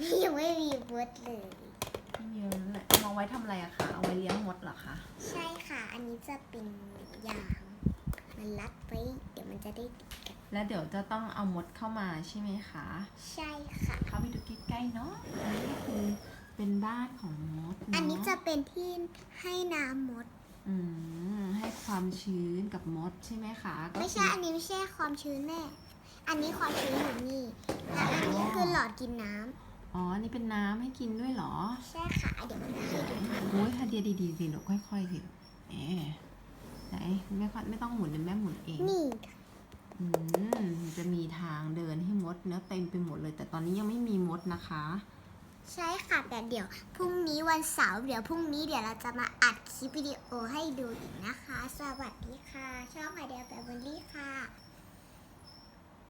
เวิร์ดเลย ไม่มีแล้วนั่นแหละเอามาไว้ทำอะไรอะคะ เอาไว้เลี้ยงมดเหรอคะ ใช่ค่ะ อันนี้จะเป็นยาง มันรัดไว้ เดี๋ยวมันจะได้ติดกันแล้วเดี๋ยวจะต้องเอามดเข้ามาใช่ไหมคะ ใช่ค่ะ เข้าไปดูใกล้ๆเนาะอันนี้คือเป็นบ้านของมดเาอันนี้จะเป็นที่ให้น้ำมด อืมให้ความชื้นกับมดใช่ไหมคะก็ไม่คืใช่อันนี้ไม่ใช่ความชื้นแน่อันนี้ความชื้นอยู่นี่ และอันนี้คือหลอดกินน้ำ อ๋ออันนี้เป็นน้ำให้กินด้วยเหรอ ใช่ค่ะ เดี๋ยวมันจะให้ดูโอ้ยถ้าเดียดีๆสิลูกค่อยๆสิเอ๊ะไหนไม่ค่อยไม่ต้องหมุนเดี๋ยวแม่หมุนเอง นี่ค่ะอืมมันจะมีทางเดินให้มดเนื้อะเต็มไปหมดเลย แต่ตอนนี้ยังไม่มีมดนะคะ ใช่ค่ะแต่เดี๋ยวพรุ่งนี้วันเสาร์เดี๋ยวพรุ่งนี้เดี๋ยวเราจะมาอัดคลิปวิดีโอให้ดูอีกนะคะ สวัสดีค่ะ ช่องไอเดียแบบเบอรี่ค่ะ